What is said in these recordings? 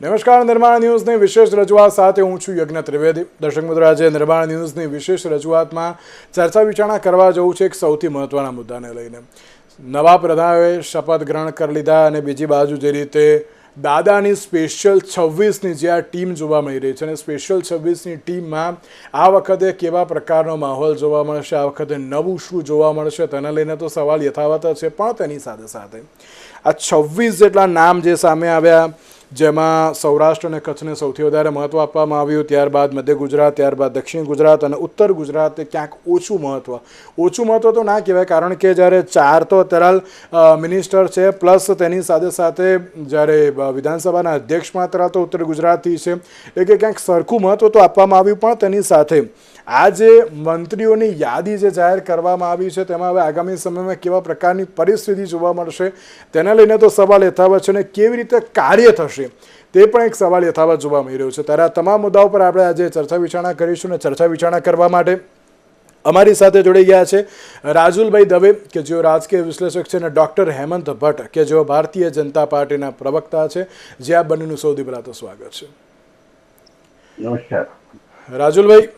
નમસ્કાર, નિર્માણ ન્યૂઝની વિશેષ રજૂઆત સાથે હું છું યજ્ઞ ત્રિવેદી. દર્શક મિત્રો, આજે નિર્માણ ન્યૂઝની વિશેષ રજૂઆતમાં ચર્ચા વિચારણા કરવા જવું છે એક સૌથી મહત્વના મુદ્દાને લઈને. નવા પ્રધાને શપથ ગ્રહણ કરી લીધા અને બીજી બાજુ જે રીતે દાદાની સ્પેશિયલ છવ્વીસની જે આ ટીમ જોવા મળી રહી છે અને સ્પેશિયલ છવ્વીસની ટીમમાં આ વખતે કેવા પ્રકારનો માહોલ જોવા મળશે, આ વખતે નવું શું જોવા મળશે, તેને લઈને તો સવાલ યથાવત છે પણ તેની સાથે સાથે આ છવ્વીસ જેટલા નામ જે સામે આવ્યા જેમાં સૌરાષ્ટ્ર અને કચ્છને સૌથી વધારે મહત્ત્વ આપવામાં આવ્યું ત્યારબાદ મધ્ય ગુજરાત, ત્યારબાદ દક્ષિણ ગુજરાત અને ઉત્તર ગુજરાત ક્યાંક ઓછું મહત્ત્વ ઓછું મહત્ત્વ તો ના કહેવાય કારણ કે જ્યારે ચાર તો અત્યારે મિનિસ્ટર છે પ્લસ તેની સાથે સાથે જ્યારે વિધાનસભાના અધ્યક્ષ માત્ર તો ઉત્તર ગુજરાતથી છે. એટલે ક્યાંક સરખું મહત્ત્વ તો આપવામાં આવ્યું પણ તેની સાથે આ જે મંત્રીઓની યાદી જે જાહેર કરવામાં આવી છે તેમાં હવે આગામી સમયમાં કેવા પ્રકારની પરિસ્થિતિ જોવા મળશે તેને લઈને તો સવાલ યથાવત છે અને કેવી રીતે કાર્ય થશે તે પણ એક સવાલ યથાવત જોવા મળી રહ્યો છે. ત્યારે આ તમામ મુદ્દાઓ પર આપણે આજે ચર્ચા વિચારણા કરીશું અને ચર્ચા વિચારણા કરવા માટે અમારી સાથે જોડાઈ ગયા છે રાજુલભાઈ દવે કે જેઓ રાજકીય વિશ્લેષક છે અને ડૉક્ટર હેમંત ભટ્ટ કે જેઓ ભારતીય જનતા પાર્ટીના પ્રવક્તા છે. જે આ બંનેનું સૌથી પહેલાં તો સ્વાગત છે. નમસ્કાર. રાજુલભાઈ.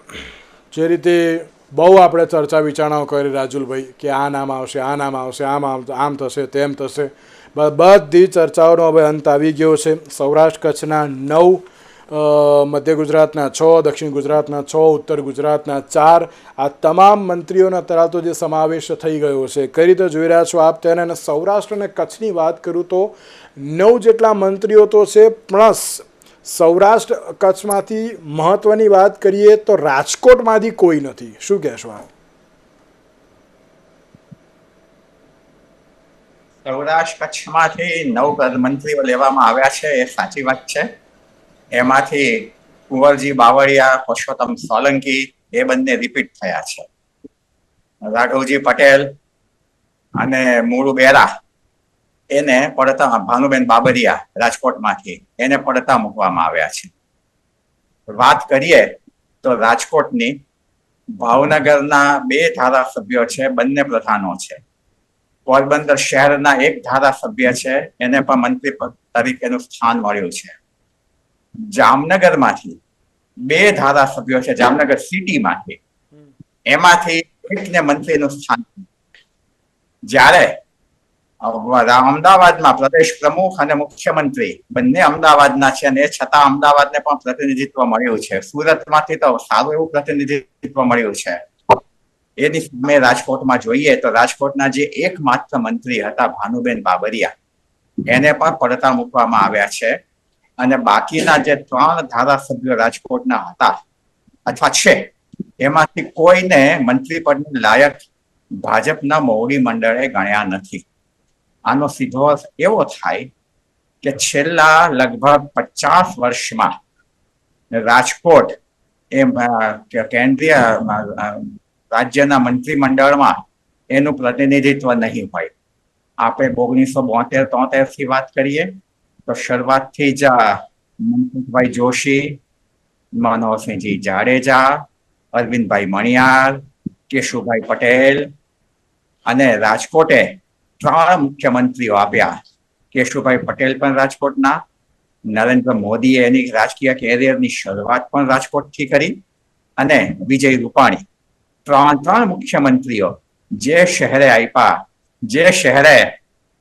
જે રીતે બહુ આપણે ચર્ચા વિચારણાઓ કરી રાજુલભાઈ કે આ નામ આવશે, આ નામ આવશે, આમ આમ થશે, તેમ થશે. બધી ચર્ચાઓનો હવે અંત આવી ગયો છે. સૌરાષ્ટ્ર કચ્છના નવ મધ્ય ગુજરાતના છ, દક્ષિણ ગુજરાતના છ, ઉત્તર ગુજરાતના ચાર, આ તમામ મંત્રીઓના તરાતો જે સમાવેશ થઈ ગયો છે. કઈ રીતે જોઈ રહ્યા છો આપ તેને? સૌરાષ્ટ્ર અને કચ્છની વાત કરું તો નવ જેટલા મંત્રીઓ તો છે, પ્લસ સૌરાષ્ટ્ર કચ્છમાંથી મહત્વની વાત કરીએ તો રાજકોટમાંથી કોઈ નથી. શું કહેશો આપ? સૌરાષ્ટ્ર કચ્છમાંથી નવ મંત્રીઓ લેવામાં આવ્યા છે, એ સાચી વાત છે. એમાંથી કુંવરજી બાવળિયા, પુરુષોત્તમ સોલંકી, એ બંને રિપીટ થયા છે. રાઘવજી પટેલ અને મૂળુ બેરા એને પડતા ભાનુબેન બાબરિયા રાજકોટમાંથી એને પડતા મૂકવામાં આવ્યા છે. વાત કરીએ તો રાજકોટની ભાવનગરના બે ધારાસભ્યો છે બંને પ્રધાનો છે. પોરબંદર શહેરના એક ધારાસભ્ય છે એને પણ મંત્રી પદ તરીકેનું સ્થાન મળ્યું છે. જામનગરમાંથી બે ધારાસભ્યો છે જામનગર સિટીમાંથી. એમાંથી એકને મંત્રીનું સ્થાન જ્યારે અમદાવાદમાં પ્રદેશ પ્રમુખ અને મુખ્યમંત્રી બંને અમદાવાદના છે અને છતાં અમદાવાદને પણ પ્રતિનિધિત્વ મળ્યું છે. સુરતમાંથી તો સારું એવું પ્રતિનિધિત્વ મળ્યું છે. એની સામે રાજકોટમાં જોઈએ તો રાજકોટના જે એકમાત્ર મંત્રી હતા ભાનુબેન બાબરિયા, એને પણ પડતા મૂકવામાં આવ્યા છે. અને બાકીના જે ત્રણ ધારાસભ્યો રાજકોટના હતા અથવા છે, એમાંથી કોઈને મંત્રી પદની લાયક ભાજપના મોવડી મંડળે ગણ્યા નથી. આનો સીધો અર્થ એવો થાય કે છેલ્લા લગભગ પચાસ વર્ષમાં રાજકોટ એ કેન્દ્રીય રાજ્યના મંત્રીમંડળમાં એનું પ્રતિનિધિત્વ નહીં હોય. આપણે ઓગણીસો બોતેર તોતેરથી વાત કરીએ, તો શરૂઆતથી જ મનસુખભાઈ જોશી, મનોહરસિંહજી જાડેજા, અરવિંદભાઈ મણિયાર, કેશુભાઈ પટેલ અને રાજકોટે ત્રણ મુખ્યમંત્રીઓ આપ્યા. કેશુભાઈ પટેલ પણ રાજકોટના, નરેન્દ્ર મોદીએ એની રાજકીય કેરિયરની શરૂઆત પણ રાજકોટથી કરી અને વિજય રૂપાણી. ત્રણ ત્રણ મુખ્યમંત્રીઓ જે શહેરે આપ્યા, જે શહેરે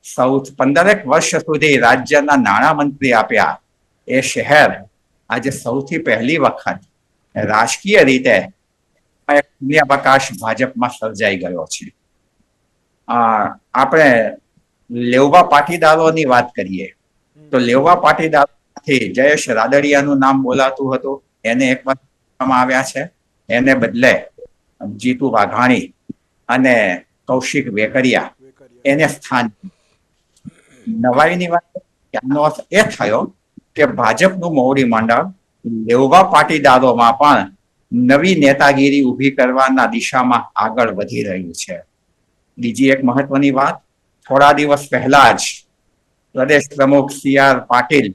સૌ પંદરેક વર્ષ સુધી રાજ્યના નાણામંત્રી આપ્યા. એ શહેર આજે સૌથી પહેલી વખત રાજકીય રીતે શૂન્યાવકાશ ભાજપમાં સર્જાઈ ગયો છે. આપણે લેવવા પાટીદારોની વાત કરીએ. તો લેવવા પાટીદારથી જયેશ રાદડિયાનું નામ બોલાતું હતું. એને એક વાર આવ્યા છે. એને બદલે જીતુ વાઘાણી અને કૌશિક વેકરિયા એને સ્થાન નવાઈની વાત કે અર્થ એ થયો કે ભાજપનું મોવડી મંડળ લેવવા પાટીદારોમાં પણ નવી નેતાગીરી ઊભી કરવાના દિશામાં આગળ વધી રહ્યું છે. બીજી એક મહત્વની વાત, થોડા દિવસ પહેલા જ પ્રદેશ પ્રમુખ સી આર પાટીલ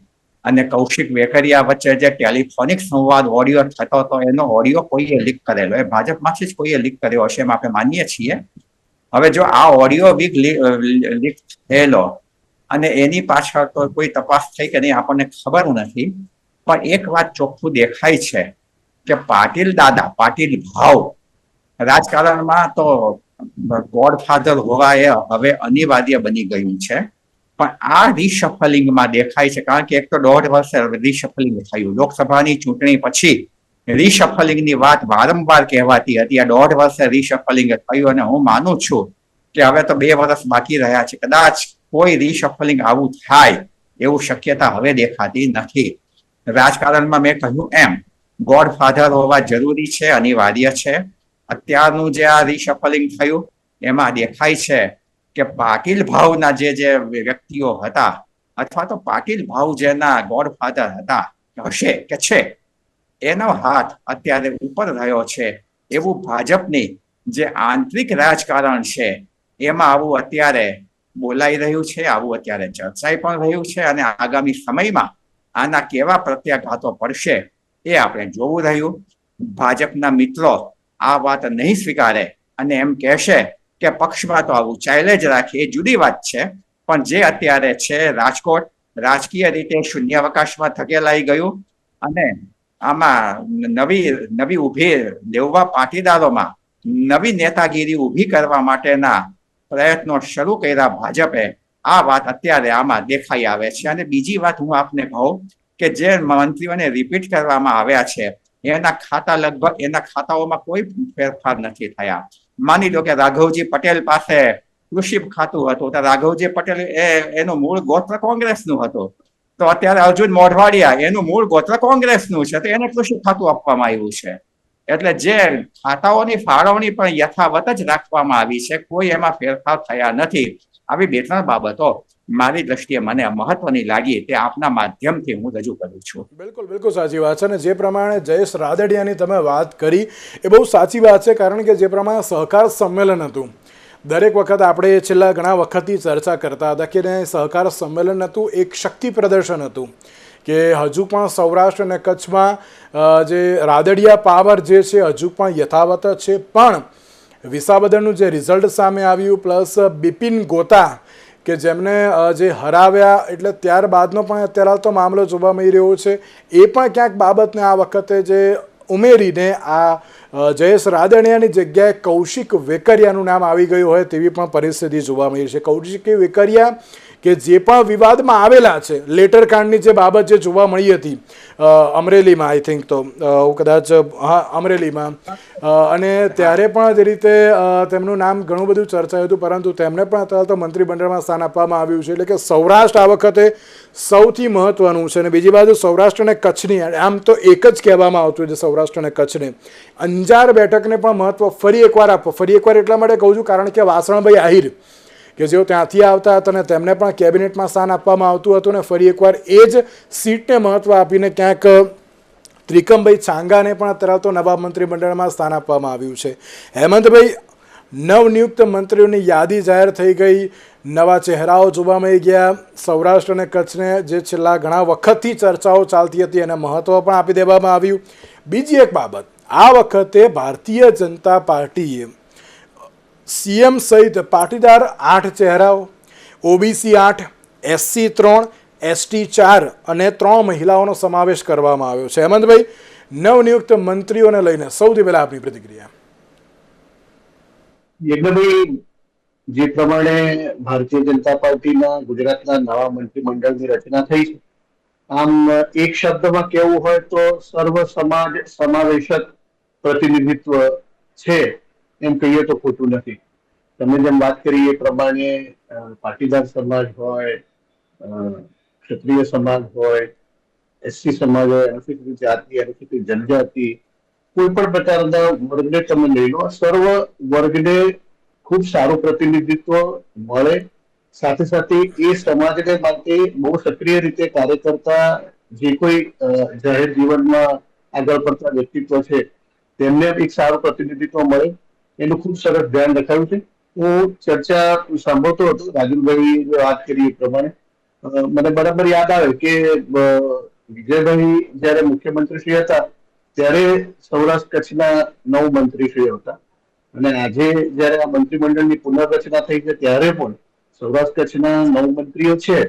અને કૌશિક વેકરિયા વચ્ચે જે ટેલિફોનિક સંવાદ ઓડિયો થતો હતો, એનો ઓડિયો કોઈએ લીક કરેલો, એ ભાજપમાંથી જ કોઈએ લીક કર્યો હશે એમ આપણે માનીએ છીએ. હવે જો આ ઓડિયો વીક લીક થયેલો અને એની પાછળ તો કોઈ તપાસ થઈ કે નહીં, આપણને ખબર નથી. પણ એક વાત ચોખ્ખું દેખાય છે કે પાટીલ દાદા, પાટીલ ભાવ રાજકારણમાં તો ગોડફાધર હોવા એ હવે અનિવાર્ય બની ગયું છે. પણ આ રિશફલિંગમાં દેખાય છે, કારણ કે એક તો દોઢ વર્ષે રિશફલિંગ થયું. લોકસભાની ચૂંટણી પછી રિશફલિંગની વાત વારંવાર કહેવાતી હતી. આ દોઢ વર્ષે રિશફલિંગ થયું અને હું માનું છું કે હવે તો બે વર્ષ બાકી રહ્યા છે. કદાચ કોઈ રિશફલિંગ આવું થાય એવું શક્યતા હવે દેખાતી નથી. રાજકારણમાં મેં કહ્યું એમ, ગોડફાધર હોવા જરૂરી છે, અનિવાર્ય છે. અત્યારનું જે આ રિશફલિંગ થયું, એમાં દેખાય છે કે પાટીલ ભાવના જે જે વ્યક્તિઓ હતા, અથવા તો પાટીલ ભાવ જેના ગોડફાધર હતા હશે કે છે? એનો હાથ અત્યારે ઉપર રહ્યો છે. એવું ભાજપની જે આંતરિક રાજકારણ છે, એમાં આવું અત્યારે બોલાઈ રહ્યું છે, આવું અત્યારે ચર્ચાઈ પણ રહ્યું છે અને આગામી સમયમાં આના કેવા પ્રત્યાઘાતો પડશે એ આપણે જોવું રહ્યું. ભાજપના મિત્રો આ વાત નહીં સ્વીકારે અને એમ કહેશે કે પક્ષમાં તો આવું ચાલે જ રાખે, એ જુદી વાત છે. પણ જે અત્યારે છે રાજકોટ, રાજકીય રીતે શૂન્યાવકાશમાં ધકેલાઈ ગયું અને આમાં નવી નવી ઊભી લેવવા પાટીદારોમાં નવી નેતાગીરી ઊભી કરવા માટેના પ્રયત્નો શરૂ કર્યા ભાજપે. આ વાત અત્યારે આમાં દેખાઈ આવે છે. અને બીજી વાત હું આપને કહું કે જે મંત્રીઓને રિપીટ કરવામાં આવ્યા છે એના ખાતા લગભગ, એના ખાતાઓમાં કોઈ ફેરફાર નથી થયા. માની લો કે રાઘવજી પટેલ પાસે કૃષિ ખાતું હતું, તો રાઘવજી પટેલ એ, એનું મૂળ ગોત્ર કોંગ્રેસનું હતું. તો અત્યારે અર્જુન મોઢવાડિયા, એનું મૂળ ગોત્ર કોંગ્રેસનું છે, તો એને કૃષિ ખાતું આપવામાં આવ્યું છે. એટલે જે ખાતાઓની ફાળવણી પણ યથાવત જ રાખવામાં આવી છે, કોઈ એમાં ફેરફાર થયા નથી. આવી બે, ત્રણ બાબતો. મારી દ્રષ્ટિએ મને મહત્વની લાગી તે આપના માધ્યમથી હું રજૂ કરું છું. બિલકુલ બિલકુલ સાચી વાત છે અને જે પ્રમાણે જયેશ રાદડિયાની તમે વાત કરી, એ બહુ સાચી વાત છે, કારણ કે જે પ્રમાણે સહકાર સંમેલન હતું. દરેક વખત આપણે છેલ્લા ઘણા વખતથી ચર્ચા કરતા હતા કે સહકાર સંમેલન હતું, એક શક્તિ પ્રદર્શન હતું. કે હજુ પણ સૌરાષ્ટ્ર અને કચ્છમાં જે રાદડિયા પાવર જે છે, હજુ પણ યથાવત છે. પણ વિસાવદરનું જે રિઝલ્ટ સામે આવ્યું, પ્લસ બિપિન ગોતા કે જેમને જે હરાવ્યા, એટલે ત્યારબાદનો પણ અત્યારે તો મામલો જોવા મળી રહ્યો છે. એ પણ ક્યાંક બાબતને આ વખતે જે ઉમેરીને આ જયેશ રાદણિયાની જગ્યાએ કૌશિક વેકરિયાનું નામ આવી ગયું હોય તેવી પણ પરિસ્થિતિ જોવા મળી છે. કૌશિક વેકરિયા કે જે પણ વિવાદમાં આવેલા છે, લેટર કાંડની જે બાબત જે જોવા મળી હતી અમરેલીમાં આઈ થિંક તો કદાચ, હા, અમરેલીમાં અને ત્યારે પણ જે રીતે તેમનું નામ ઘણું બધું ચર્ચાયું હતું, પરંતુ તેમને પણ અત્યારે તો મંત્રીમંડળમાં સ્થાન આપવામાં આવ્યું છે, એટલે કે સૌરાષ્ટ્ર આ વખતે સૌથી મહત્વનું છે, અને બીજી બાજુ સૌરાષ્ટ્ર અને કચ્છની, આમ તો એક જ કહેવામાં આવતું છે, સૌરાષ્ટ્ર અને કચ્છને. અંજાર બેઠકને પણ મહત્વ ફરી એકવાર આપો, ફરી એકવાર એટલા માટે કહું છું, કારણ કે વાસણભાઈ આહિર કે જેઓ ત્યાંથી આવતા હતા અને તેમને પણ કેબિનેટમાં સ્થાન આપવામાં આવતું હતું અને ફરી એકવાર એ જ સીટને મહત્વ આપીને ક્યાંક ત્રિકમભાઈ છાંગાને પણ અત્યારે તો નવા મંત્રીમંડળમાં સ્થાન આપવામાં આવ્યું છે. હેમંતભાઈ, નવનિયુક્ત મંત્રીઓની યાદી જાહેર થઈ ગઈ. નવા ચહેરાઓ જોવા મળી ગયા. સૌરાષ્ટ્ર અને કચ્છને જે છેલ્લા ઘણા વખતથી ચર્ચાઓ ચાલતી હતી એને મહત્ત્વ પણ આપી દેવામાં આવ્યું. બીજી એક બાબત, આ વખતે ભારતીય જનતા પાર્ટીએ સીએમ સહિત પાટીદાર આઠ ચહેરાઓ, ઓબીસી આઠ, એસસી ત્રણ, એસટી ચાર અને ત્રણ મહિલાઓનો સમાવેશ કરવામાં આવ્યો છે. હેમંતભાઈ, નવનિયુક્ત મંત્રીઓને લઈને સૌથી પહેલા આપની પ્રતિક્રિયા. યજ્ઞભાઈ, જે પ્રમાણે ભારતીય જનતા પાર્ટીના ગુજરાતના નવા મંત્રીમંડળની રચના થઈ છે. આમ, એક શબ્દમાં કેવું હોય તો સર્વ સમાજ, સમાવેશક પ્રતિનિધિત્વ છે. એમ કહીએ તો ખોટું નથી. તમે જેમ વાત કરી એ પ્રમાણે પાટીદાર સમાજ હોય ક્ષત્રિય સમાજ હોય એસસી સમાજ હોય અનુસૂચિત જાતિ અનુસૂચિત જનજાતિ, કોઈ પણ પ્રકારના વર્ગને તમે લઈ લો, સર્વ વર્ગને ખૂબ સારું પ્રતિનિધિત્વ મળે. સાથે સાથે એ સમાજને માટે બહુ સક્રિય રીતે કાર્ય કરતા જે કોઈ જાહેર જીવનમાં આગળ પડતા વ્યક્તિત્વ છે, તેમને એક સારું પ્રતિનિધિત્વ મળે. એનું ખૂબ સરસ ધ્યાન રખાયું છે. હું ચર્ચા સાંભળતો હતો રાજુભાઈ વાત કરી એ પ્રમાણે. મને બરાબર યાદ આવે કે વિજયભાઈ જયારે મુખ્યમંત્રી શ્રી હતા, ત્યારે સૌરાષ્ટ્ર કચ્છના નવ મંત્રી શ્રી હતા. અને આજે જયારે આ મંત્રીમંડળની પુનર્રચના થઈ છે, ત્યારે પણ સૌરાષ્ટ્ર કચ્છના નવ મંત્રીઓ છે.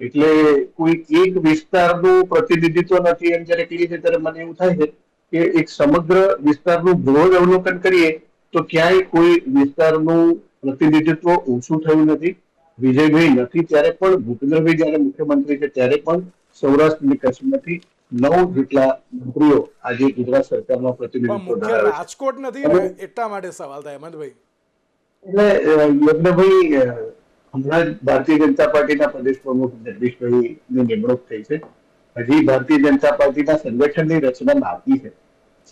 એટલે કોઈ એક વિસ્તારનું પ્રતિનિધિત્વ નથી એમ જયારે કહીએ છીએ ત્યારે મને એવું થાય છે કે એક સમગ્ર વિસ્તારનું બ્રોડ અવલોકન કરીએ તો ક્યાંય કોઈ વિસ્તારનું પ્રતિનિધિત્વ ઓછું થયું નથી. વિજયભાઈ નથી ત્યારે પણ ભૂપેન્દ્રભાઈ જયારે મુખ્યમંત્રી છે ત્યારે પણ સૌરાષ્ટ્ર અને કચ્છમાંથી નવ જેટલા મંત્રીઓ આજે ગુજરાત સરકારમાં પ્રતિનિધિત્વ ધરાવે છે. રાજકોટ નથી એટલા માટે સવાલ થાય હેમંતભાઈ? એટલે યજ્ઞભાઈ હમણાં ભારતીય જનતા પાર્ટીના પ્રદેશ પ્રમુખ જગદીશભાઈ ની નિમણૂક થઈ છે. હજી ભારતીય જનતા પાર્ટીના સંગઠનની રચના બાકી છે.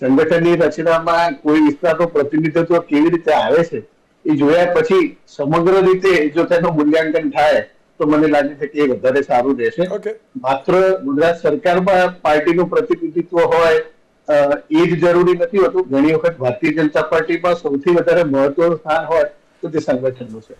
સંગઠનની રચનામાં કોઈ વિસ્તારનું પ્રતિનિધિત્વ કેવી રીતે આવે છે એ જોયા પછી સમગ્ર રીતે જો તેનું મૂલ્યાંકન થાય તો મને લાગે છે કે એ વધારે સારું રહેશે. માત્ર ગુજરાત સરકારમાં પાર્ટીનું પ્રતિનિધિત્વ હોય એ જ જરૂરી નથી હોતું. ઘણી વખત ભારતીય જનતા પાર્ટીમાં સૌથી વધારે મહત્વનું સ્થાન હોય તો તે સંગઠનનું છે.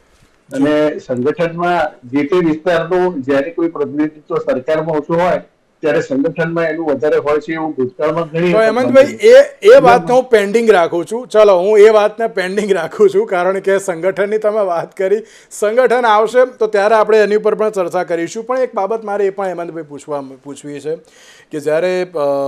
અને સંગઠનમાં જે તે વિસ્તારનું જ્યારે કોઈ પ્રતિનિધિત્વ સરકારમાં ઓછું હોય ત્યારે સંગઠનમાં એનું વધારે હોય છે એવું ભૂતકાળમાં ઘણી તો હેમંતભાઈ એ એ વાતને હું પેન્ડિંગ રાખું છું. ચલો હું એ વાતને પેન્ડિંગ રાખું છું કારણ કે સંગઠનની તમે વાત કરી. સંગઠન આવશે તો ત્યારે આપણે એની ઉપર પણ ચર્ચા કરીશું. પણ એક બાબત મારે એ પણ હેમંતભાઈ પૂછવા પૂછવી છે કે જ્યારે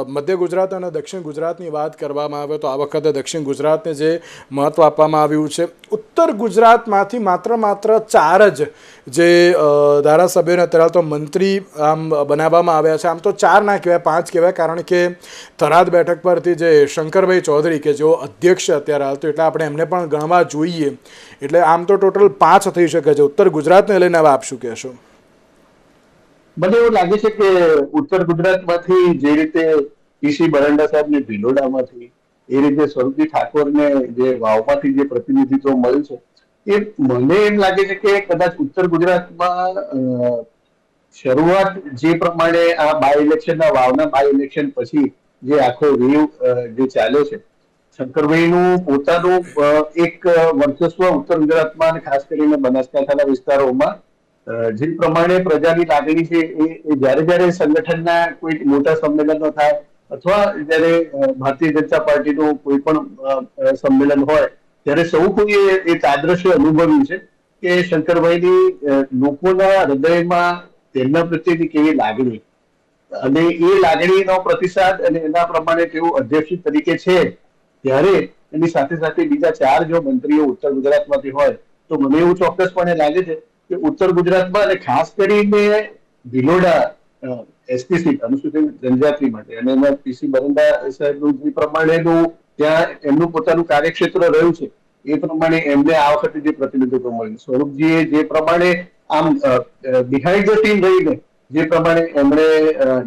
મધ્ય ગુજરાત અને દક્ષિણ ગુજરાતની વાત કરવામાં આવે તો આ વખતે દક્ષિણ ગુજરાતને જે મહત્વ આપવામાં આવ્યું છે ઉત્તર ગુજરાતમાંથી માત્ર માત્ર ચાર જ જે ધારાસભ્યોને અત્યારે તો મંત્રી આમ બનાવવામાં આવ્યા છે. આમ તો ચાર ના કહેવાય, પાંચ કહેવાય, કારણ કે થરાદ બેઠક પરથી જે શંકરભાઈ ચૌધરી કે જેઓ અધ્યક્ષ અત્યારે હાલ તો, એટલે આપણે એમને પણ ગણવા જોઈએ. એટલે આમ તો ટોટલ પાંચ થઈ શકે છે. ઉત્તર ગુજરાતને લઈને હવે આપ કહેશો? મને એવું લાગે છે કે ઉત્તર ગુજરાતમાંથી જે રીતે પીસી બરંડા સાહેબને ભિલોડામાંથી એ રીતે સ્વરૂપજી ઠાકોરને જે વાવમાંથી જે પ્રતિનિધિત્વ મળ્યું છે એ મને એમ લાગે છે કે કદાચ ઉત્તર ગુજરાતમાં શરૂઆત જે પ્રમાણે આ બાય ઇલેક્શનના વાવના બાય ઇલેક્શન પછી જે આખો વેવ જે ચાલ્યો છે. શંકરભાઈનું પોતાનું એક વર્ચસ્વ ઉત્તર ગુજરાતમાં અને ખાસ કરીને બનાસકાંઠાના વિસ્તારોમાં જે પ્રમાણે પ્રજાની લાગણી છે એ જ્યારે જ્યારે સંગઠનના કોઈ મોટા સંમેલનો થાય અથવા જ્યારે ભારતીય જનતા પાર્ટીનું કોઈ પણ સંમેલન હોય ત્યારે સૌ કોઈએ એક આદ્રશ્ય અનુભવ્યું છે કે શંકરભાઈની લોકોના હૃદયમાં તેમના પ્રત્યેની કેવી લાગણી. અને એ લાગણીનો પ્રતિસાદ અને એના પ્રમાણે તેઓ અધ્યક્ષ તરીકે છે. ત્યારે એની સાથે સાથે બીજા ચાર જો મંત્રીઓ ઉત્તર ગુજરાતમાંથી હોય, તો મને એવું ચોક્કસપણે લાગે છે કે ઉત્તર ગુજરાતમાં અને ખાસ કરીને ભિલોડા એસપીસી અનુસૂચિત જનજાતિ માટે અને એમાં પીસી બરંડા સાહેબનું પ્રમાણેનું ત્યાં એમનું પોતાનું કાર્યક્ષેત્ર રહ્યું છે. એ પ્રમાણે એમને આ વખતે જે પ્રતિનિધિત્વ મળ્યું. સ્વરૂપજીએ જે પ્રમાણે આમ બિહાઇન્ડ ધ ટીમ રહીને જે પ્રમાણે એમણે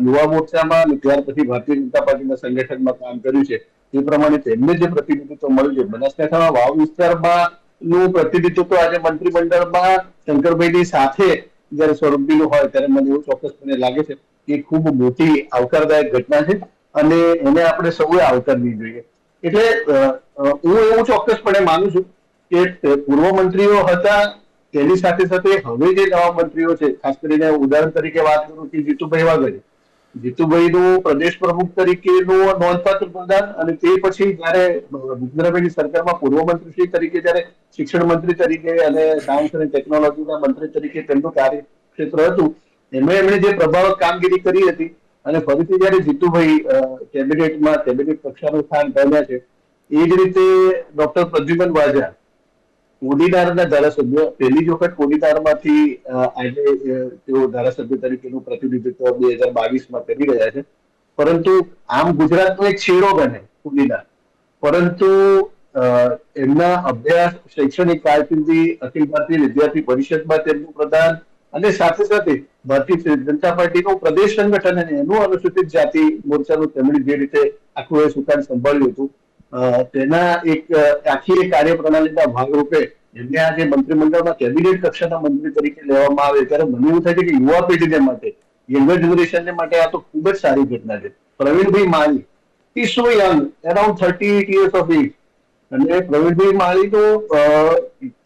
યુવા મોરચામાં અને ત્યાર પછી ભારતીય જનતા પાર્ટીના સંગઠનમાં કામ કર્યું છે, એ પ્રમાણે તેમને જે પ્રતિનિધિત્વ મળ્યું છે બનાસકાંઠાના વાવ વિસ્તારમાં નું પ્રતિનિધિત્વ આજે મંત્રીમંડળમાં શંકરભાઈની સાથે જ્યારે સ્વરૂપજીનું હોય ત્યારે મને એવું ચોક્કસપણે લાગે છે કે ખૂબ મોટી આવકારદાયક ઘટના છે અને એને આપણે સૌએ આવકારવી જોઈએ. એટલે હું એવું ચોક્કસપણે માનું છું કે પૂર્વ મંત્રીઓ હતા, તેની સાથે સાથે હવે જે નવા મંત્રીઓ છે, ખાસ કરીને ઉદાહરણ તરીકે વાત કરું કે જીતુભાઈ વાઘણી. જીતુભાઈ નું પ્રદેશ પ્રમુખ તરીકેનું નોંધપાત્ર પ્રદાન અને તે પછી જયારે ભૂપેન્દ્રભાઈની સરકારમાં પૂર્વ મંત્રી તરીકે જ્યારે શિક્ષણ મંત્રી તરીકે અને સાયન્સ અને ટેકનોલોજીના મંત્રી તરીકે તેમનું કાર્યક્ષેત્ર હતું, એમણે એમણે જે પ્રભાવક કામગીરી કરી હતી અને ફરીથી જ્યારે જીતુભાઈ કેબિનેટમાં કેબિનેટ કક્ષાનું સ્થાન પામ્યા છે, એ જ રીતે ડોક્ટર પ્રદ્યુમન વાજા કોડીનારના ધારાસભ્ય, પહેલી જ વખત કોડીનારમાંથી આજે તેઓ ધારાસભ્ય તરીકેનું પ્રતિનિધિત્વ બે હજાર બાવીસમાં કરી રહ્યા છે. પરંતુ આમ ગુજરાતનો એક છેડો બને કોડીનાર પરંતુ એમના અભ્યાસ શૈક્ષણિક કારકિર્દી, અખિલ ભારતીય વિદ્યાર્થી પરિષદમાં તેમનું પ્રદાન અને સાથે સાથે ભારતીય જનતા પાર્ટીનું પ્રદેશ સંગઠન અને એનું અનુસૂચિત જાતિ મોરચાનું તેમણે જે રીતે આખું એ સુકાન સંભાળ્યું હતું તેના એક આખી એ કાર્યપ્રણાલીના ભાગરૂપે એમને આજે મંત્રીમંડળમાં કેબિનેટ કક્ષાના મંત્રી તરીકે લેવામાં આવે ત્યારે મને એવું થાય છે કે યુવા પેઢીને માટે યંગર જનરેશનને માટે આ તો ખૂબ જ સારી ઘટના છે. પ્રવીણભાઈ માની is so young around thirty eight years of age અને પ્રવીણભાઈ માળીનું તો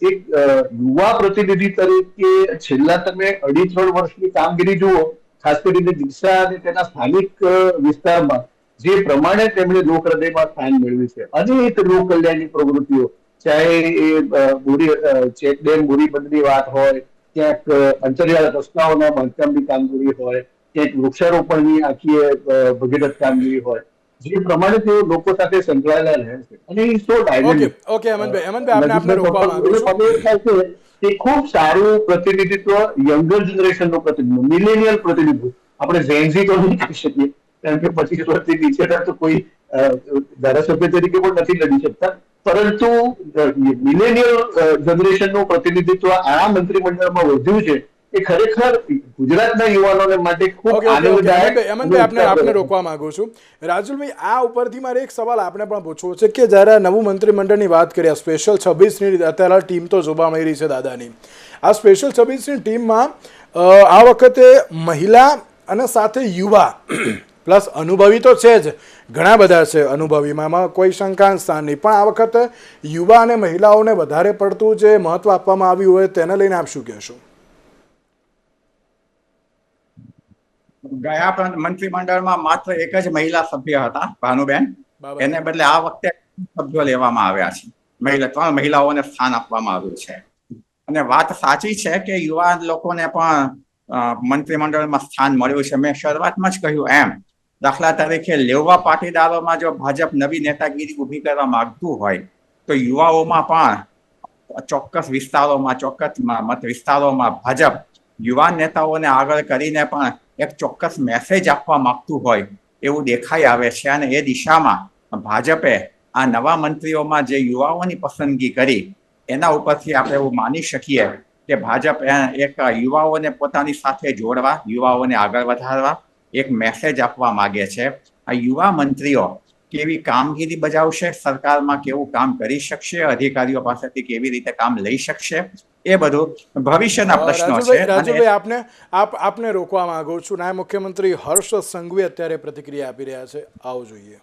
એક યુવા પ્રતિનિધિ તરીકે છેલ્લા તમે અઢી ત્રણ વર્ષની કામગીરી જુઓ, ખાસ કરીને ડીસા અને તેના સ્થાનિક વિસ્તારમાં, જે પ્રમાણે તેમણે લોક હૃદયમાં સ્થાન મેળવ્યું છે. અનેક લોક કલ્યાણની પ્રવૃત્તિઓ, ચાહે એ બોરી ચેકડેમ ચેક ડેમ બોરીબંધની વાત હોય, ક્યાંક અંતરિયાળ રસ્તાઓના બાંધકામની કામગીરી હોય, ક્યાંક વૃક્ષારોપણની આખી ભગીરથ કામગીરી હોય જે પ્રમાણે તેઓ લોકો સાથે સંકળાયેલા રહે છે. અને એ સો ડાયનેમિક ઓકે અમનભાઈ અમનભાઈ આપને આપને રોકવા માંગુ છું. કે ખૂબ સારું પ્રતિનિધિત્વ યંગર જનરેશનનું પ્રતિનિધિત્વ મિલેનિયલ પ્રતિનિધિત્વ. આપણે ઝેન્ઝી તો નહીં કહી શકીએ કારણ કે પચીસ વર્ષથી નીચેના તો કોઈ ધારાસભ્ય તરીકે પણ નથી લડી શકતા. પરંતુ મિલેનિયલ જનરેશનનું પ્રતિનિધિત્વ આ મંત્રીમંડળમાં વધ્યું છે. એ ખરેખર ગુજરાતના યુવાનોને માટે ખૂબ આનંદદાયક હેમંતભાઈ આપને આપને રોકવા માંગુ છું. રાજુલભાઈ આ ઉપરથી મારે એક સવાલ આપને પણ પૂછવો છે કે જ્યારે નવું મંત્રીમંડળની વાત કરીએ સ્પેશિયલ છવ્વીસની અત્યારે ટીમ તો જોવા મળી રહી છે દાદાની. આ સ્પેશિયલ છવ્વીસની ટીમમાં આ વખતે મહિલા અને સાથે યુવા પ્લસ અનુભવી તો છે જ ઘણા બધા છે અનુભવીમાં કોઈ શંકા સ્થાન નહીં. પણ આ વખતે યુવા અને મહિલાઓને વધારે પડતું જે મહત્વ આપવામાં આવ્યું હોય તેને લઈને આપ શું કહેશો? ગયા મંત્રીમંડળમાં માત્ર એક જ મહિલા સભ્ય હતા ભાનુબેન. એને બદલે આ વખતે સભ્યો લેવામાં આવ્યા છે. મહિલા ત્રણ મહિલાઓને સ્થાન આપવામાં આવ્યું છે. અને વાત સાચી છે કે યુવા લોકોને પણ મંત્રીમંડળમાં સ્થાન મળ્યું છે. મેં શરૂઆતમાં જ કહ્યું એમ દાખલા તરીકે લેવા પાટીદારોમાં જો ભાજપ નવી નેતાગીરી ઊભી કરવા માંગતું હોય તો યુવાઓમાં પણ ચોક્કસ વિસ્તારોમાં ચોક્કસ મત વિસ્તારોમાં ભાજપ યુવાન નેતાઓને આગળ કરીને પણ એક ચોક્કસ મેસેજ આપવા માંગતું હોય એવું દેખાઈ આવે છે અને એ દિશામાં ભાજપે આ નવા મંત્રીઓમાં જે યુવાઓની પસંદગી કરી, એના ઉપરથી આપણે એવું માની શકીએ કે ભાજપ એક યુવાઓને પોતાની સાથે જોડવા, યુવાઓને આગળ વધારવા, એક મેસેજ આપવા માગે છે. આ યુવા મંત્રીઓ કેવી કામગીરી બજાવશે સરકારમાં કેવું કામ કરી શકશે અધિકારીઓ પાસેથી કેવી રીતે કામ લઈ શકશે એ બધું ભવિષ્યના પ્રશ્નો છે. રાજુભાઈ આપને આપ આપને રોકવા માંગુ છું. નાયબ મુખ્યમંત્રી હર્ષ સંઘવી અત્યારે પ્રતિક્રિયા આપી રહ્યા છે. આવો જોઈએ.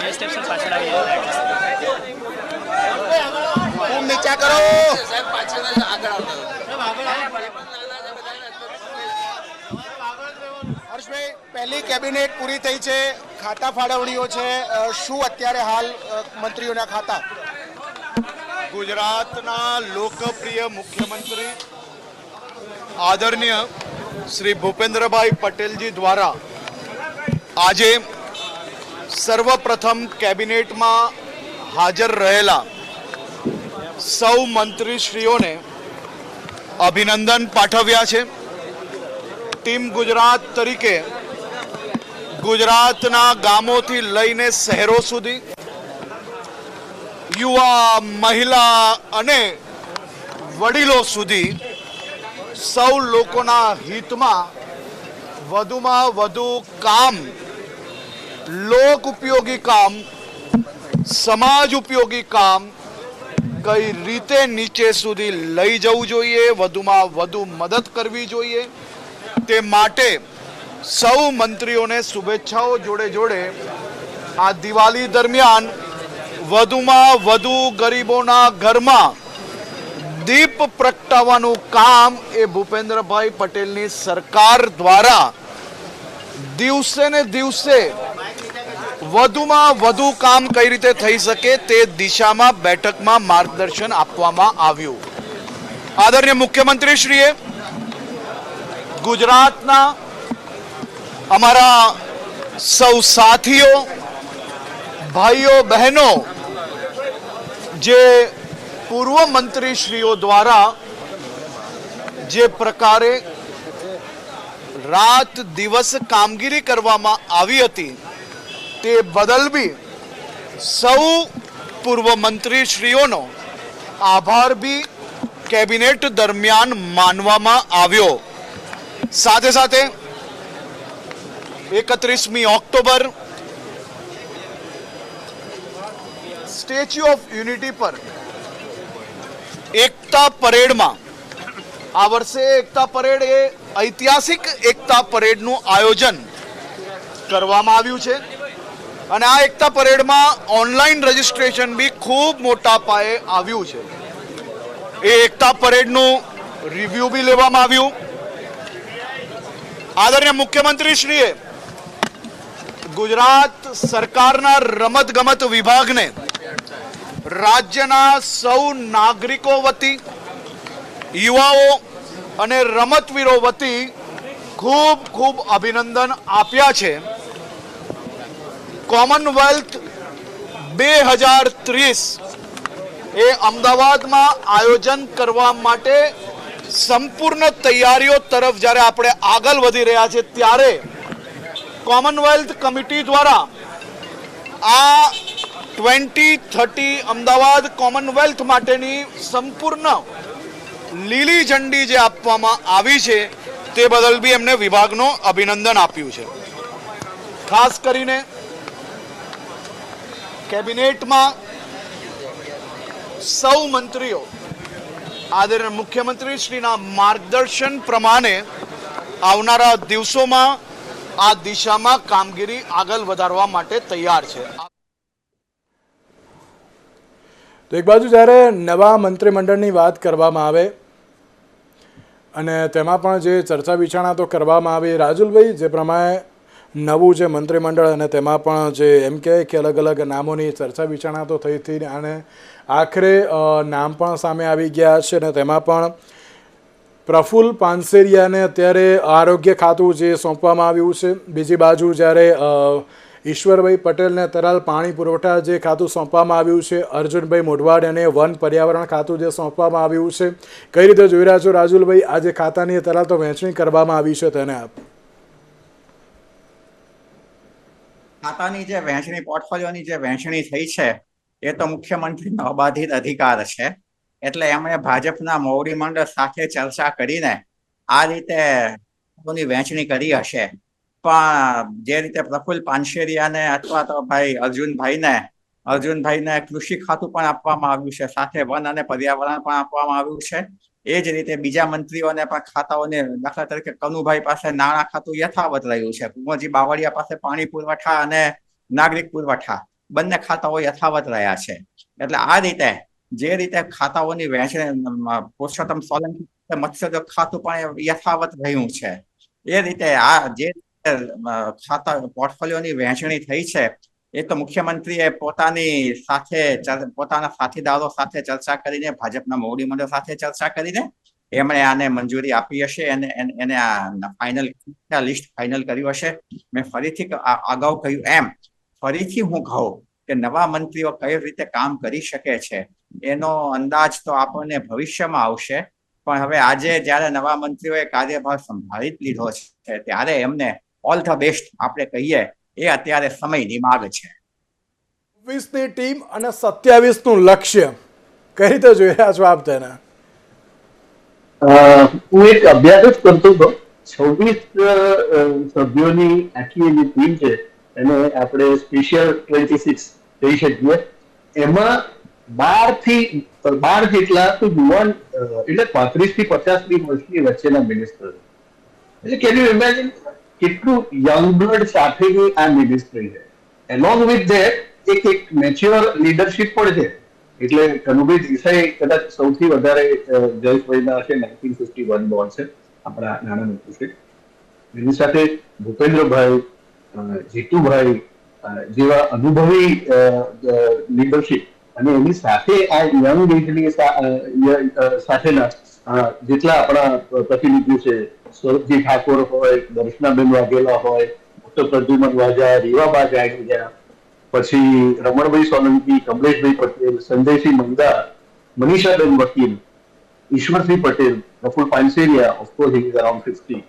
બે સ્ટેપ સર પાછળ આગળ કરો હર્ષભાઈ, પહેલી કેબિનેટ પૂરી થઈ છે, ખાતા ફાળવણીઓ છે. શું અત્યારે હાલ મંત્રીઓના ખાતા? ગુજરાતના લોકપ્રિય મુખ્યમંત્રી, આદરણીય શ્રી ભૂપેન્દ્રભાઈ પટેલજી દ્વારા આજે સર્વપ્રથમ કેબિનેટમાં હાજર રહેલા સૌ મંત્રીશ્રીઓને અભિનંદન પાઠવ્યા છે. ટીમ ગુજરાત તરીકે ગુજરાતના ગામોથી લઈને શહેરો સુધી યુવા, મહિલા અને વડીલો સુધી સૌ લોકોના હિતમાં વધુમાં વધુ કામ, લોક ઉપયોગી કામ, સમાજ ઉપયોગી કામ કઈ રીતે નીચે સુધી લઈ જવું જોઈએ, વધુમાં વધુ મદદ કરવી જોઈએ, તે માટે સૌ મંત્રીઓને શુભેચ્છાઓ જોડે જોડે આ દિવાળી દરમિયાન વધુમાં વધુ ગરીબોના ઘરમાં દીપ પ્રગટાવવાનું કામ એ ભૂપેન્દ્રભાઈ પટેલની સરકાર દ્વારા દિવસે ને દિવસે વધુમાં વધુ કામ કઈ રીતે થઈ શકે તે દિશામાં બેઠકમાં માર્ગદર્શન આપવામાં આવ્યું. આદરણીય મુખ્યમંત્રીશ્રીએ ગુજરાતના અમારા સૌ સાથીઓ, ભાઈઓ, બહેનો, જે પૂર્વ મંત્રીશ્રીઓ દ્વારા જે પ્રકારે રાત દિવસ કામગીરી કરવામાં આવી હતી તે બદલ બી સૌ પૂર્વ મંત્રીશ્રીઓનો આભાર બી કેબિનેટ દરમિયાન માનવામાં આવ્યો. સાથે સાથે એકત્રીસમી ઓક્ટોબર સ્ટેચ્યુ ઓફ યુનિટી પર એકતા પરેડમાં આ વર્ષે એકતા પરેડ એ ઐતિહાસિક એકતા પરેડનું આયોજન કરવામાં આવ્યું છે. અને આ એકતા પરેડમાં ઓનલાઈન રજીસ્ટ્રેશન બી ખૂબ મોટા પાયે આવ્યું છે. એ એકતા પરેડનું રિવ્યુ બી લેવામાં આવ્યું. આદરણીય મુખ્યમંત્રીશ્રીએ ગુજરાત સરકારના રમતગમત વિભાગને રાજ્યના સૌ નાગરિકો વતી, યુવાઓ અને રમતવીરો વતી ખૂબ ખૂબ અભિનંદન આપ્યા છે. કોમનવેલ્થ બે હજાર ત્રીસ એ અમદાવાદમાં આયોજન કરવા માટે સંપૂર્ણ તૈયારીઓ તરફ જ્યારે આપણે આગળ વધી રહ્યા છે ત્યારે કોમનવેલ્થ કમિટી દ્વારા આ ટ્વેન્ટી થર્ટી અમદાવાદ કોમનવેલ્થ માટેની સંપૂર્ણ લીલી ઝંડી જે આપવામાં આવી છે તે બદલ બી એમને વિભાગનો અભિનંદન આપ્યું છે. ખાસ કરીને કેબિનેટમાં સૌ મંત્રીઓ, આદરણીય મુખ્યમંત્રી શ્રીના માર્ગદર્શન પ્રમાણે આવનારા દિવસોમાં આ દિશામાં કામગીરી આગળ વધારવા માટે તૈયાર છે. તો એક બાજુ જ્યારે નવા મંત્રીમંડળની વાત કરવામાં આવે અને તેમાં પણ જે ચર્ચા વિચારણા તો કરવામાં આવી, રાજુલભાઈ, જે પ્રમાણે નવું જે મંત્રીમંડળ અને તેમાં પણ જે એમ કહે કે અલગ અલગ નામોની ચર્ચા વિચારણા તો થઈ હતી અને આખરે નામ પણ સામે આવી ગયા છે અને તેમાં પણ પ્રફુલ્લ પાનસેરિયાને અત્યારે આરોગ્ય ખાતું જે સોંપવામાં આવ્યું છે. બીજી બાજુ જ્યારે ઈશ્વરભાઈ પટેલને તરાલ પાણી પુરવઠા જે ખાતું સોંપવામાં આવ્યું છે, અર્જુનભાઈ મોઢવાડ અને વન પર્યાવરણ ખાતું જે સોંપવામાં આવ્યું છે. કઈ રીતે જોઈ રહ્યા છો રાજુલભાઈ? આ જે ખાતાની તરાલ તો વહેંચણી કરવામાં આવી છે તેને આપ. ખાતાની જે વહેંચણી, પોર્ટફોલિયોની જે વહેંચણી થઈ છે, એ તો મુખ્યમંત્રીનો અબાધિત અધિકાર છે. એટલે એમણે ભાજપના મોવડી મંડળ સાથે ચર્ચા કરીને આ રીતે વહેંચણી કરી હશે. પણ જે રીતે પ્રફુલ્લ પાનશેરિયાને અથવા તો ભાઈ અર્જુનભાઈને અર્જુનભાઈને કૃષિ ખાતું પણ આપવામાં આવ્યું છે, સાથે વન અને પર્યાવરણ પણ આપવામાં આવ્યું છે. એ જ રીતે બીજા મંત્રીઓને પણ ખાતાઓને દાખલા તરીકે કનુભાઈ પાસે નાણાં ખાતું યથાવત રહ્યું છે. કુંવરજી બાવળિયા પાસે પાણી પુરવઠા અને નાગરિક પુરવઠા. બંને ખાતાઓ યથાવત રહ્યા છે. એટલે આ રીતે જે રીતે ખાતાઓની વહેંચણી પુરુષોત્તમ સોલંકી મત્સ્યોદ્યોગ ખાતું પણ યથાવત રહ્યું છે. એ રીતે આ જે ખાતા, પોર્ટફોલિયોની વહેંચણી થઈ છે એ તો મુખ્યમંત્રીએ પોતાની સાથે પોતાના સાથીદારો સાથે ચર્ચા કરીને, ભાજપના મોવડી મંડળ સાથે ચર્ચા કરીને એમણે આને મંજૂરી આપી હશે અને એને- આ ફાઇનલ લિસ્ટ ફાઇનલ કર્યું હશે. મેં ફરીથી અગાઉ કહ્યું એમ, ફરીથી હું કહું કે નવા મંત્રીઓ કઈ રીતે કામ કરી શકે છે, એનો અંદાજ તો આપણને ભવિષ્યમાં આવશે, પણ હવે આજે જ્યારે નવા મંત્રીઓએ કાર્યભાર સંભાળી લીધો છે, ત્યારે એમને ઓલ ધ બેસ્ટ આપણે કહીએ એ અત્યારે સમયની માગ છે. વીસની ટીમ અને સત્યાવીસનું લક્ષ્ય કઈ રીતે જોઈ રહ્યા છો આપ તેને? હું એક અભ્યાસ જ કરતો હતો. છવ્વીસ સભ્યોની આખી જે ટીમ છે એને આપણે સ્પેશિયલ ટ્વેન્ટી સિક્સ કહી શકીએ. એમાં બારથી બાર જેટલા તો યુવાન એટલે પાંત્રીસથી પચાસની વર્ષની વચ્ચેના મિનિસ્ટર એટલે કેન યુ ઇમેજિન કેટલું યંગ બ્લડ સાથેની આ મિનિસ્ટ્રી છે. એલોંગ વિથ ધેટ એક એક મેચ્યોર લીડરશિપ પણ છે. એટલે કનુભાઈ દેસાઈ કદાચ સૌથી વધારે જયેશભાઈના છે નાઇન્ટીન ફિફ્ટી વન બોર્ન છે, આપણા નાણામંત્રી છે. એની સાથે ભૂપેન્દ્રભાઈ જીતુભાઈ જેવા અનુભવી લીડરશિપ અને એની સાથે આ યંગ એજની સાથેના જેટલા આપણા પ્રતિનિધિઓ છે સ્વરૂપજી ઠાકોર હોય, દર્શનાબેન વાઘેલા હોય ડોક્ટર પ્રદ્યુમન વાજા, રીવાબા જાડેજા પછી Ramanbhai Solanki Kamleshbhai Patel, Sanjaysinh Manga, Manishaben Vakil, Ishwarsinh Patel Praful Panseriya of course is around fifty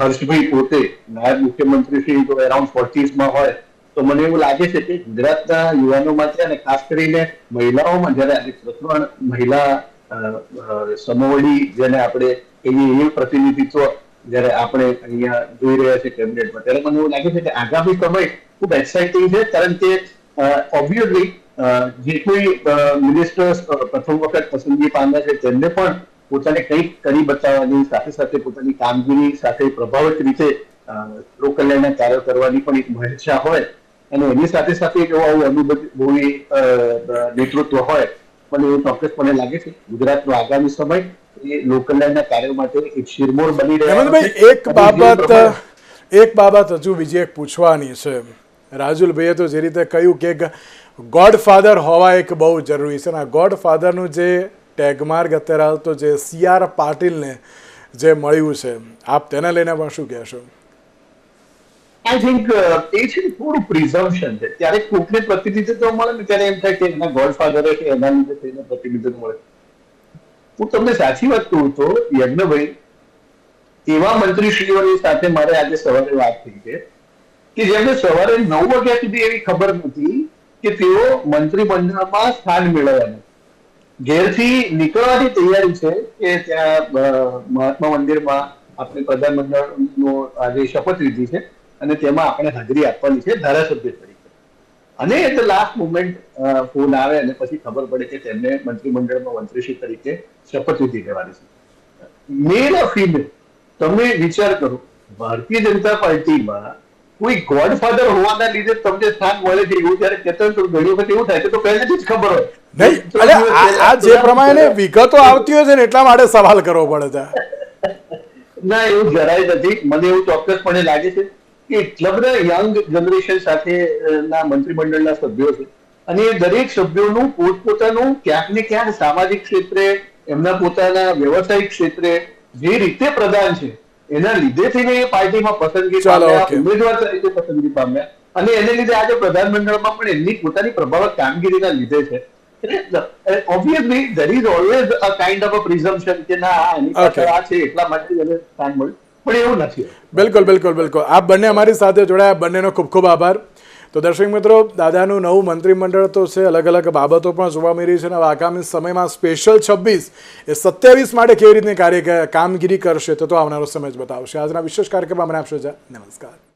Harshbhai પોતે, નાયબ મુખ્યમંત્રી શ્રી, તો અરાઉન્ડ ફોર્ટીઝમાં હોય. તો મને એવું લાગે છે કે ગુજરાતના યુવાનોમાં છે અને ખાસ કરીને મહિલાઓમાં, જ્યારે પ્રકરણ મહિલા સમોવડી જેને આપણે કહીએ એ પ્રતિનિધિત્વ જયારે આપણે અહીંયા જોઈ રહ્યા છે કેબિનેટમાં, ત્યારે મને એવું લાગે છે કે આગામી સમય ખૂબ એક્સાઇટિંગ છે, કારણ કે ઓબ્વિયસલી જે કોઈ મિનિસ્ટર્સ પ્રથમ વખત પસંદગી પામ્યા છે, તેમને પણ પોતાને કંઈક કરી બતાવવાની, સાથે સાથે પોતાની કામગીરી સાથે પ્રભાવિત રીતે લોક કલ્યાણના કાર્યો કરવાની પણ એક મહેચ્છા હોય. અને એની સાથે સાથે જો આવું અનુભવી નેતૃત્વ હોય. મને એવું ચોક્કસપણે લાગે છે ગુજરાતનો આગામી સમય એ કાર્યો માટે એક શિરમોર બની રહ્યો એક બાબત એક બાબત હજુ બીજી એક પૂછવાની છે. રાજુલભાઈએ તો જે રીતે કહ્યું કે ગોડફાધર હોવા એક બહુ જરૂરી છે. અને આ ગોડ જે ટેગમાર્ગ અત્યારે હાલ તો જે સી આર પાટીલને જે મળ્યું છે. આપ તેને લઈને પણ શું કહેશો? આઈ થિંક એ છે થોડું પ્રિઝમ્પશન છે. ત્યારે કોકને પ્રતિનિધિત્વ મળે ને ત્યારે એમ થાય કે એના ગોડફાધર એના લીધે થઈને પ્રતિનિધિત્વ મળે. હું તમને સાચી વાત કહું તો, યજ્ઞભાઈ, એવા મંત્રીશ્રીઓની સાથે મારે આજે સવારે વાત થઈ છે કે જેમને સવારે નવ વાગ્યા સુધી એવી ખબર નથી કે તેઓ મંત્રીમંડળમાં સ્થાન મેળવવાનું ઘેરથી નીકળવાની તૈયારી છે કે ત્યાં મહાત્મા મંદિરમાં આપણે પ્રધાનમંત્રીનો આજે શપથ લીધી છે અને તેમાં આપણે હાજરી આપવાની છે ધારાસભ્ય અને at the last moment phone આવે અને પછી ખબર પડે કે તેમને મંત્રીમંડળમાં મંત્રીશ્રી તરીકે શપથવિધિ લેવાની છે. મેલ ઓર ફિમેલ તમે વિચાર કરો ભારતીય જનતા પાર્ટીમાં કોઈ ગોડફાધર હોવાના લીધે તમને સ્થાન મળે છે એવું જયારે કહેતા તો ઘણી વખત એવું થાય છે તો પહેલેથી જ ખબર હોય. નહીં આ જે પ્રમાણે વિગતો આવતી હોય છે ને એટલા માટે સવાલ કરવો પડે છે. ના એવું જરાય નથી. મને એવું ચોક્કસપણે લાગે છે એટલા બધા યંગ જનરેશન સાથે ના મંત્રીમંડળના સભ્યો છે. અને એ દરેક સભ્યોનું પોતપોતાનું ક્યાંક ને ક્યાંક સામાજિક ક્ષેત્રે એમના પોતાના વ્યવસાયિક ક્ષેત્રે જે રીતે પ્રદાન છે એના લીધે થઈને એ પાર્ટીમાં પસંદગી પામ્યા ઉમેદવાર તરીકે પસંદગી પામ્યા. અને એને લીધે આજે પ્રધાનમંડળમાં પણ એમની પોતાની પ્રભાવક કામગીરીના લીધે છે. Obviously there is always a kind of a presumption કે ના એની પાછળ આ છે એટલા માટે એને સ્થાન મળ્યું. પણ એવું નથી બિલકુલ બિલકુલ બિલકુલ. આપ બંને અમારી સાથે જોડાયા. બંનેનો ખૂબ ખૂબ આભાર. તો દર્શક મિત્રો, દાદાનું નવું મંત્રીમંડળ તો છે, અલગ અલગ બાબતો પણ જોવા મળી છે અને આગામી સમયમાં સ્પેશિયલ છવ્વીસ એ સત્યાવીસ માટે કેવી રીતે કાર્ય કામગીરી કરશે તો આવનારો સમય જ બતાવશે. આજના વિશેષ કાર્યક્રમમાં મને આપશો નમસ્કાર.